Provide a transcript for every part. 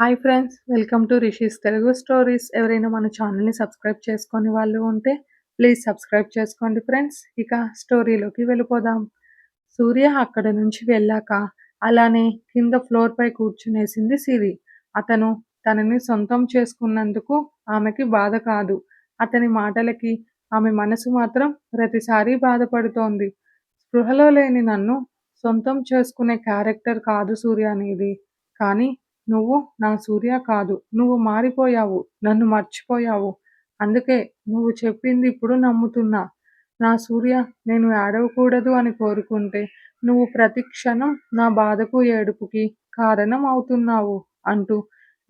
Hi friends welcome to Rishi's Telugu stories ఎవరైనా మన ఛానల్ని సబ్స్క్రైబ్ చేసుకొని వాళ్ళు ఉంటే ప్లీజ్ సబ్స్క్రైబ్ చేసుకోండి ఫ్రెండ్స్ ఇక స్టోరీలోకి వెళ్ళిపోదాం. సూర్య అక్కడ నుంచి వెళ్ళాక అలానే కింద ఫ్లోర్ పై కూర్చునేసింది సిరి. అతను తనని సొంతం చేసుకున్నందుకు ఆమెకి బాధ కాదు. అతని మాటలకి ఆమె మనసు మాత్రం ప్రతిసారి బాధపడుతోంది. స్పృహలో లేని నన్ను సొంతం చేసుకునే క్యారెక్టర్ కాదు సూర్య అనేది. కానీ నువ్వు నా సూర్య కాదు. నువ్వు మారిపోయావు. నన్ను మర్చిపోయావు. అందుకే నువ్వు చెప్పింది ఇప్పుడు నమ్ముతున్నా. నా సూర్య నేను ఏడవకూడదు అని కోరుకుంటే నువ్వు ప్రతి క్షణం నా బాధకు ఏడుపుకి కారణం అవుతున్నావు అంటూ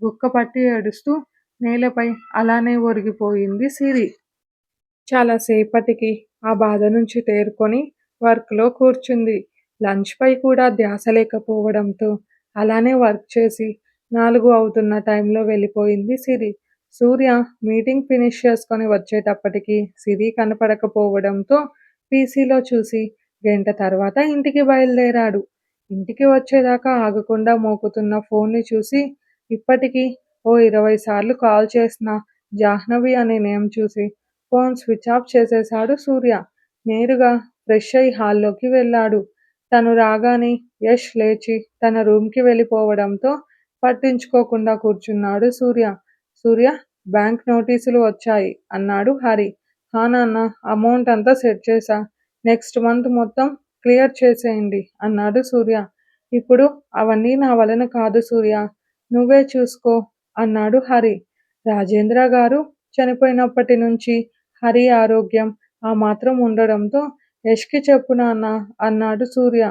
గుక్కపట్టి ఏడుస్తూ నేలపై అలానే ఒరిగిపోయింది సిరి. చాలాసేపటికి ఆ బాధ నుంచి తేరుకొని వర్క్లో కూర్చుంది. లంచ్పై కూడా ధ్యాస లేకపోవడంతో అలానే వర్క్ చేసి నాలుగు అవుతున్న టైంలో వెళ్ళిపోయింది సిరి. సూర్య మీటింగ్ ఫినిష్ చేసుకొని వచ్చేటప్పటికి సిరి కనపడకపోవడంతో పీసీలో చూసి గంట తర్వాత ఇంటికి బయలుదేరాడు. ఇంటికి వచ్చేదాకా ఆగకుండా మోకుతున్న ఫోన్ని చూసి ఇప్పటికీ ఓ ఇరవై సార్లు కాల్ చేసిన జాహ్నవి అనే నేమ్ చూసి ఫోన్ స్విచ్ ఆఫ్ చేసేశాడు సూర్య. నేరుగా ఫ్రెష్ అయి హాల్లోకి వెళ్ళాడు. తను రాగానే యష్ లేచి తన రూమ్కి వెళ్ళిపోవడంతో పట్టించుకోకుండా కూర్చున్నాడు సూర్య. సూర్య బ్యాంక్ నోటీసులు వచ్చాయి అన్నాడు హరి. హా నాన్న అమౌంట్ అంతా సెట్ చేశా నెక్స్ట్ మంత్ మొత్తం క్లియర్ చేసేయండి అన్నాడు సూర్య. ఇప్పుడు అవన్నీ నా వలన కాదు సూర్య. నువ్వే చూసుకో అన్నాడు హరి. రాజేంద్ర గారు చనిపోయినప్పటి నుంచి హరి ఆరోగ్యం ఆ మాత్రం ఉండడంతో యష్కి చెప్పు నాన్న అన్నాడు సూర్య.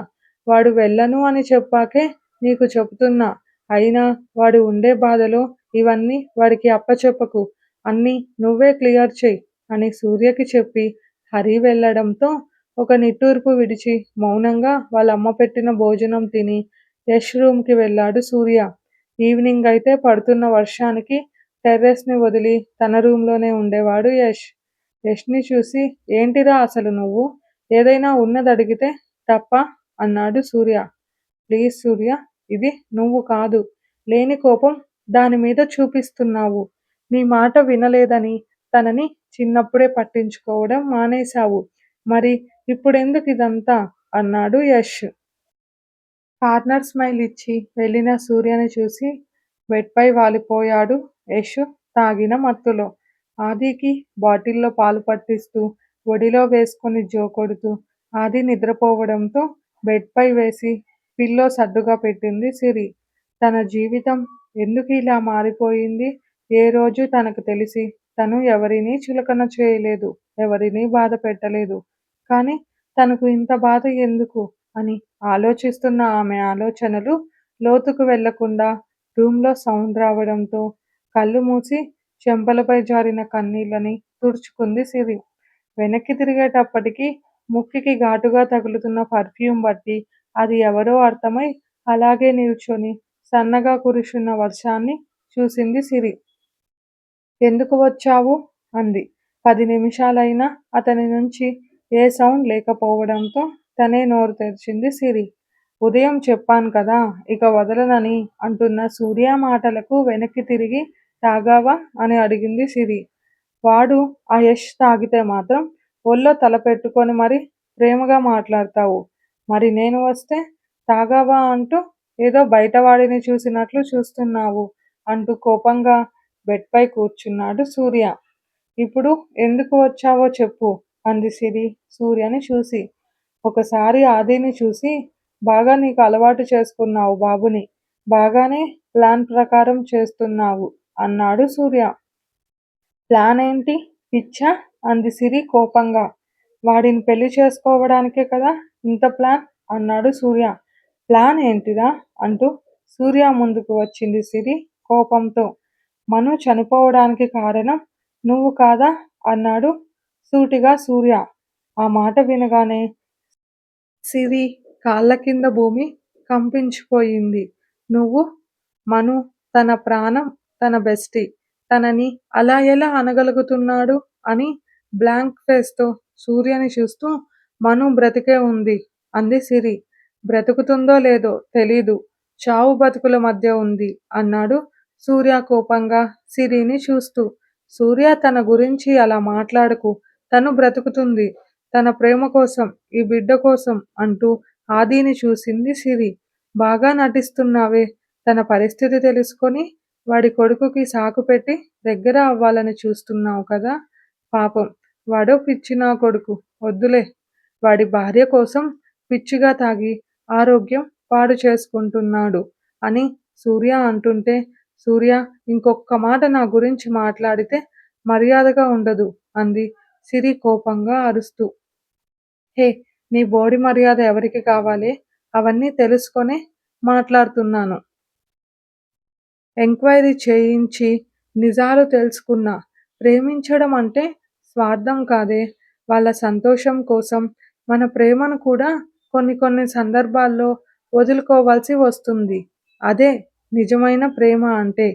వాడు వెళ్ళను అని చెప్పాకే నీకు చెబుతున్నా అయినా వాడు ఉండే బాధలో ఇవన్నీ వాడికి అప్పచెప్పకు. అన్నీ నువ్వే క్లియర్ చెయ్యి అని సూర్యకి చెప్పి హరి వెళ్ళడంతో ఒక నిట్టూర్పు విడిచి మౌనంగా వాళ్ళ అమ్మ పెట్టిన భోజనం తిని యష్ రూమ్కి వెళ్ళాడు సూర్య. ఈవినింగ్ అయితే పడుతున్న వర్షానికి టెర్రస్ని వదిలి తన రూమ్లోనే ఉండేవాడు యష్. యష్ని చూసి ఏంటిరా అసలు నువ్వు? ఏదైనా ఉన్నది అడిగితే తప్ప అన్నాడు సూర్య. ప్లీజ్ సూర్య ఇది నువ్వు కాదు. లేని కోపం దాని మీద చూపిస్తున్నావు. నీ మాట వినలేదని తనని చిన్నప్పుడే పట్టించుకోవడం మానేశావు. మరి ఇప్పుడెందుకు ఇదంతా? అన్నాడు యష్. పార్ట్నర్ స్మైల్ ఇచ్చి వెళ్ళిన సూర్యని చూసి బెడ్పై వాలిపోయాడు యష్ తాగిన మత్తులో. ఆదికి బాటిల్లో పాలు పట్టిస్తూ ఒడిలో వేసుకొని జోకొడుతూ ఆది నిద్రపోవడంతో బెడ్పై వేసి పిల్లో సర్దుగా పెట్టింది సిరి. తన జీవితం ఎందుకు ఇలా మారిపోయింది? ఏ రోజు తనకు తెలిసి తను ఎవరినీ చిలకన చేయలేదు ఎవరినీ బాధ పెట్టలేదు. కానీ తనకు ఇంత బాధ ఎందుకు అని ఆలోచిస్తున్న ఆమె ఆలోచనలు లోతుకు వెళ్ళకుండా రూమ్లో సౌండ్ రావడంతో కళ్ళు మూసి చెంపలపై జారిన కన్నీళ్ళని తుడుచుకుంది సిరి. వెనక్కి తిరిగేటప్పటికీ ముక్కికి ఘాటుగా తగులుతున్న పర్ఫ్యూమ్ బట్టి అది ఎవరో అర్థమై అలాగే నిల్చొని సన్నగా కురుస్తున్న వర్షాన్ని చూసింది సిరి. ఎందుకు వచ్చావు? అంది. పది నిమిషాలైనా అతని నుంచి ఏ సౌండ్ లేకపోవడంతో తనే నోరు తెరిచింది సిరి. ఉదయం చెప్పాను కదా ఇక వదలనని అంటున్న సూర్య మాటలకు వెనక్కి తిరిగి తాగావా అని అడిగింది సిరి. వాడు ఆ యష్ తాగితే మాత్రం ఒళ్ళో తల పెట్టుకొని మరి ప్రేమగా మాట్లాడతావు. మరి నేను వస్తే తాగావా అంటూ ఏదో బయటవాడిని చూసినట్లు చూస్తున్నావు అంటూ కోపంగా బెడ్పై కూర్చున్నాడు సూర్య. ఇప్పుడు ఎందుకు వచ్చావో చెప్పు అంది సిరి సూర్యని చూసి. ఒకసారి ఆదిని చూసి బాగా నీకు అలవాటు చేసుకున్నావు బాబుని బాగానే ప్లాన్ ప్రకారం చేస్తున్నావు అన్నాడు సూర్య. ప్లాన్ ఏంటి? పిచ్చా అంది సిరి కోపంగా. వాడిని పెళ్ళి చేసుకోవడానికే కదా ఇంత ప్లాన్? అన్నాడు సూర్య. ప్లాన్ ఏంటిరా అంటూ సూర్య ముందుకు వచ్చింది సిరి కోపంతో. మను చనిపోవడానికి కారణం నువ్వు కాదా? అన్నాడు సూటిగా సూర్య. ఆ మాట వినగానే సిరి కాళ్ళ కింద భూమి కంపించిపోయింది. నువ్వు మను తన ప్రాణం తన బెస్టీ తనని అలా ఎలా అనగలుగుతున్నాడు అని బ్లాంక్ ఫేస్తో సూర్యని చూస్తూ మను బ్రతికే ఉంది అంది సిరి. బ్రతుకుతుందో లేదో తెలీదు. చావు బతుకుల మధ్య ఉంది అన్నాడు సూర్య కోపంగా సిరిని చూస్తూ. సూర్య తన గురించి అలా మాట్లాడకు. తను బ్రతుకుతుంది. తన ప్రేమ కోసం ఈ బిడ్డ కోసం అంటూ ఆదిని చూసింది సిరి. బాగా నటిస్తున్నావే. తన పరిస్థితి తెలుసుకొని వాడి కొడుకుకి సాకు పెట్టి దగ్గర అవ్వాలని చూస్తున్నావు కదా. పాపం. వాడో పిచ్చి నా కొడుకు. వద్దులే. వాడి భార్య కోసం పిచ్చిగా తాగి ఆరోగ్యం పాడు చేసుకుంటున్నాడు అని సూర్య అంటుంటే సూర్య ఇంకొక్క మాట నా గురించి మాట్లాడితే మర్యాదగా ఉండదు అంది సిరి కోపంగా అరుస్తూ. హే నీ బోడి మర్యాద ఎవరికి కావాలి? అవన్నీ తెలుసుకొనే మాట్లాడుతున్నాను. ఎంక్వైరీ చేయించి నిజాలు తెలుసుకున్నా. ప్రేమించడం అంటే స్వార్థం కాదే. వాళ్ళ సంతోషం కోసం మన ప్రేమను కూడా కొన్ని కొన్ని సందర్భాల్లో వదులుకోవాల్సి వస్తుంది. అదే నిజమైన ప్రేమ అంటే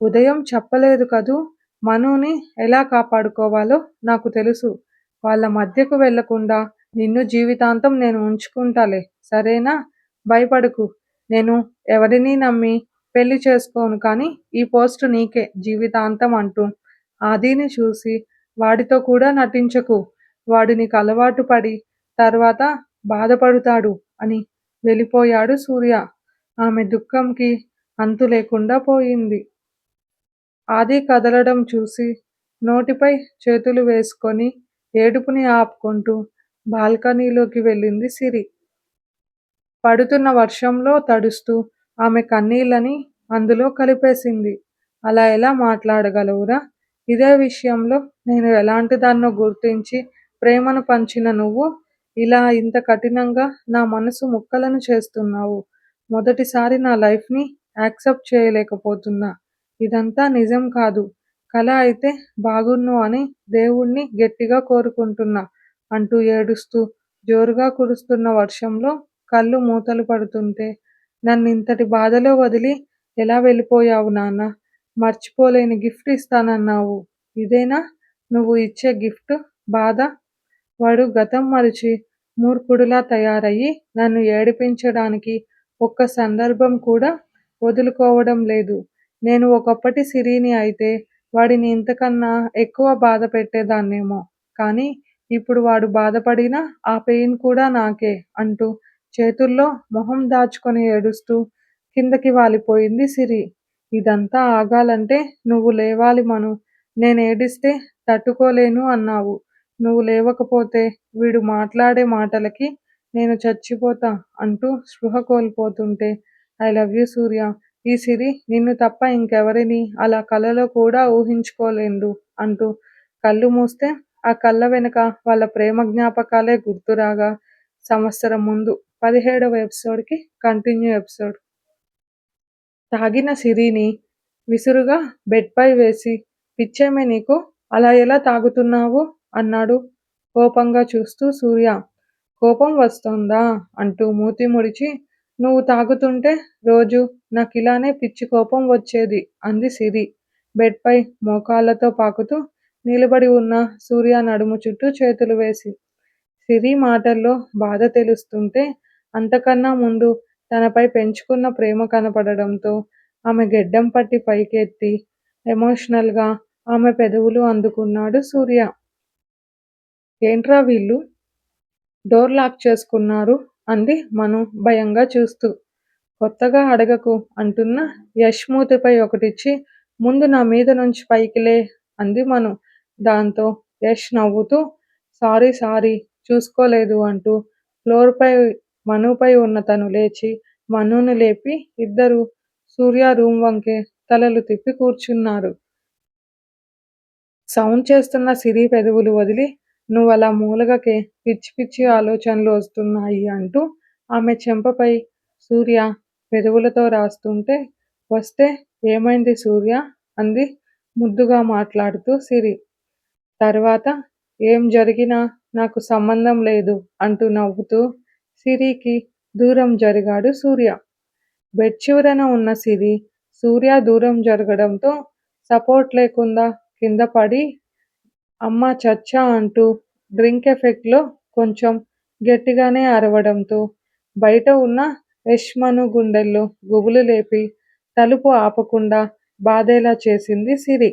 ఉదయం చెప్పలేదు కదూ మనుని ఎలా కాపాడుకోవాలో నాకు తెలుసు. వాళ్ళ మధ్యకు వెళ్ళకుండా నిన్ను జీవితాంతం నేను ఉంచుకుంటాలే. సరేనా? భయపడకు. నేను ఎవరిని నమ్మి పెళ్ళి చేసుకోను కానీ ఈ పోస్ట్ నీకే జీవితాంతం అంటూ. ఆదిని చూసి వాడితో కూడా నటించకు. వాడు నీకు అలవాటు పడి తర్వాత బాధపడుతాడు అని వెళ్ళిపోయాడు సూర్య. ఆమె దుఃఖంకి అంతు లేకుండా పోయింది. ఆది కదలడం చూసి నోటిపై చేతులు వేసుకొని ఏడుపుని ఆపుకుంటూ బాల్కనీలోకి వెళ్ళింది సిరి. పడుతున్న వర్షంలో తడుస్తూ ఆమె కన్నీళ్ళని అందులో కలిపేసింది. అలా ఎలా మాట్లాడగలవురా? ఇదే విషయంలో నేను ఎలాంటి దాన్నో గుర్తించి ప్రేమను పంచిన నువ్వు ఇలా ఇంత కఠినంగా నా మనసు ముక్కలను చేస్తున్నావు. మొదటిసారి నా లైఫ్ని యాక్సెప్ట్ చేయలేకపోతున్నా. ఇదంతా నిజం కాదు. కళ అయితే బాగున్ను అని దేవుణ్ణి గట్టిగా కోరుకుంటున్నా అంటూ ఏడుస్తూ జోరుగా కురుస్తున్న వర్షంలో కళ్ళు మూతలు పడుతుంటే నన్ను ఇంతటి బాధలో వదిలి ఎలా వెళ్ళిపోయావు నాన్న? మర్చిపోలేని గిఫ్ట్ ఇస్తానన్నావు. ఇదేనా? నువ్వు ఇచ్చే గిఫ్ట్? బాధ? వాడు గతం మరిచి మూర్ఖుడులా తయారయ్యి నన్ను ఏడిపించడానికి ఒక్క సందర్భం కూడా వదులుకోవడం లేదు. నేను ఒకప్పటి సిరిని అయితే వాడిని ఇంతకన్నా ఎక్కువ బాధ పెట్టేదాన్నేమో. కానీ ఇప్పుడు వాడు బాధపడినా ఆ పెయిన్ కూడా నాకే అంటూ చేతుల్లో మొహం దాచుకొని ఏడుస్తూ కిందకి వాలిపోయింది సిరి. ఇదంతా ఆగాలంటే నువ్వు లేవాలి మను. నేను ఏడిస్తే తట్టుకోలేను అన్నావు. నువ్వు లేవకపోతే వీడు మాట్లాడే మాటలకి నేను చచ్చిపోతా అంటూ స్పృహ కోల్పోతుంటే ఐ లవ్ యూ సూర్య. ఈ సిరి నిన్ను తప్ప ఇంకెవరిని అలా కలలో కూడా ఊహించుకోలేదు అంటూ కళ్ళు మూస్తే ఆ కళ్ళ వెనుక వాళ్ళ ప్రేమ జ్ఞాపకాలే గుర్తురాగా సంవత్సరం ముందు. పదిహేడవ ఎపిసోడ్కి కంటిన్యూ ఎపిసోడ్. తాగిన సిరిని విసురుగా బెడ్పై వేసి పిచ్చేమే నీకు అలా ఎలా తాగుతున్నావు అన్నాడు కోపంగా చూస్తూ సూర్య. కోపం వస్తోందా అంటూ మూతి ముడిచి నువ్వు తాగుతుంటే రోజు నాకు ఇలానే పిచ్చి కోపం వచ్చేది అంది సిరి. బెడ్పై మోకాళ్ళతో పాకుతూ నిలబడి ఉన్న సూర్య నడుము చుట్టూ చేతులు వేసి సిరి మాటల్లో బాధ తెలుస్తుంటే అంతకన్నా ముందు తనపై పెంచుకున్న ప్రేమ కనపడడంతో ఆమె గెడ్డం పట్టి పైకెత్తి ఎమోషనల్గా ఆమె పెదవులు అందుకున్నాడు సూర్య. ఏంట్రా వీళ్ళు? డోర్ లాక్ చేసుకున్నారు అంది మను భయంగా చూస్తూ. కొత్తగా అడగకు అంటున్న యష్మూతిపై ఒకటిచ్చి ముందు నా మీద నుంచి పైకిలే అంది మను. దాంతో యష్ నవ్వుతూ సారీ సారీ చూసుకోలేదు అంటూ ఫ్లోర్పై మనుపై ఉన్న తను లేచి మనును లేపి ఇద్దరు సూర్య రూమ్ వంకే తలలు తిప్పి కూర్చున్నారు. సౌండ్ చేస్తున్న సిరి పెదవులు వదిలి నువ్వు అలా మూలగకే పిచ్చి పిచ్చి ఆలోచనలు వస్తున్నాయి అంటూ ఆమె చెంపపై సూర్య పెదవులతో రాస్తుంటే వస్తే ఏమైంది సూర్య? అంది ముద్దుగా మాట్లాడుతూ సిరి. తర్వాత ఏం జరిగినా నాకు సంబంధం లేదు అంటూ నవ్వుతూ సిరికి దూరం జరిగాడు సూర్య. బెడ్ చివరన ఉన్న సిరి సూర్య దూరం జరగడంతో సపోర్ట్ లేకుండా కింద పడి అమ్మ చచ్చా అంటూ డ్రింక్ ఎఫెక్ట్లో కొంచెం గట్టిగానే అరవడంతో బయట ఉన్న యష్మను గుండెల్లో గుబులు లేపి తలుపు ఆపకుండా బాధేలా చేసింది సిరి.